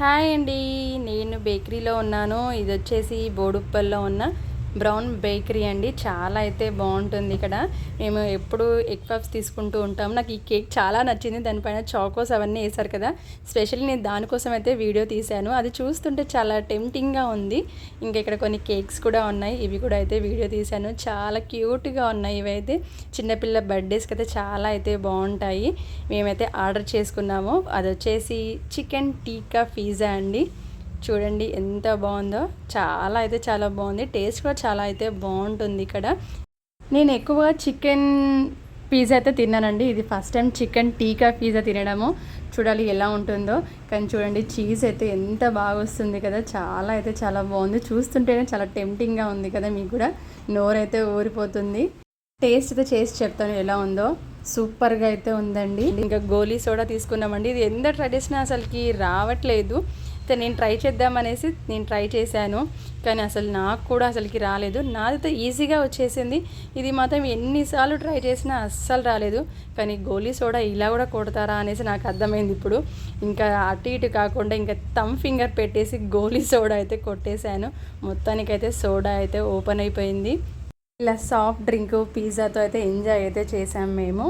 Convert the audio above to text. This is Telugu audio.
హాయ్ అండి. నేను బేకరీలో ఉన్నాను. ఇది వచ్చేసి బోడుప్పల్లో ఉన్న బ్రౌన్ బేకరీ అండి. చాలా అయితే బాగుంటుంది ఇక్కడ. మేము ఎప్పుడు ఎగ్ పఫ్స్ తీసుకుంటూ ఉంటాం. నాకు ఈ కేక్ చాలా నచ్చింది. దానిపైన చాకోస్ అవన్నీ వేశారు కదా. స్పెషల్లీ నేను దానికోసం అయితే వీడియో తీశాను. అది చూస్తుంటే చాలా టెంప్టింగ్గా ఉంది. ఇంకా ఇక్కడ కొన్ని కేక్స్ కూడా ఉన్నాయి. ఇవి కూడా అయితే వీడియో తీశాను. చాలా క్యూట్గా ఉన్నాయి ఇవైతే. చిన్నపిల్ల బర్త్డేస్కి అయితే చాలా అయితే బాగుంటాయి. మేమైతే ఆర్డర్ చేసుకున్నాము. అది వచ్చేసి చికెన్ టీకా పిజ్జా అండి. చూడండి ఎంత బాగుందో. చాలా అయితే చాలా బాగుంది. టేస్ట్ కూడా చాలా అయితే బాగుంటుంది ఇక్కడ. నేను ఎక్కువగా చికెన్ పిజ్జా అయితే తిన్నానండి. ఇది first time chicken tikka pizza తినడము. చూడాలి ఎలా ఉంటుందో. కానీ చూడండి చీజ్ అయితే ఎంత బాగా వస్తుంది కదా. చాలా అయితే చాలా బాగుంది. చూస్తుంటేనే చాలా టెంప్టింగ్గా ఉంది కదా మీకు కూడా. నోరైతే ఊరిపోతుంది. టేస్ట్ అయితే చేసి చెప్తాను ఎలా ఉందో. సూపర్గా అయితే ఉందండి. ఇంకా గోలీ సోడా తీసుకున్నామండి. ఇది ఎంత ట్రెడిషనల్ అసలుకి రావట్లేదు. నేను ట్రై చేద్దామనేసి నేను ట్రై చేశాను. కానీ అసలు నాకు కూడా అసలుకి రాలేదు. నాదైతే ఈజీగా వచ్చేసింది. ఇది మాత్రం ఎన్నిసార్లు ట్రై చేసినా అస్సలు రాలేదు. కానీ గోలీ సోడా ఇలా కూడా కొడతారా అనేసి నాకు అర్థమైంది ఇప్పుడు. ఇంకా అటు ఇటు కాకుండా ఇంకా థమ్ ఫింగర్ పెట్టేసి గోలీ సోడా అయితే కొట్టేశాను. మొత్తానికైతే సోడా అయితే ఓపెన్ అయిపోయింది. ఇలా సాఫ్ట్ డ్రింక్ పిజ్జాతో అయితే ఎంజాయ్ అయితే చేసాం మేము.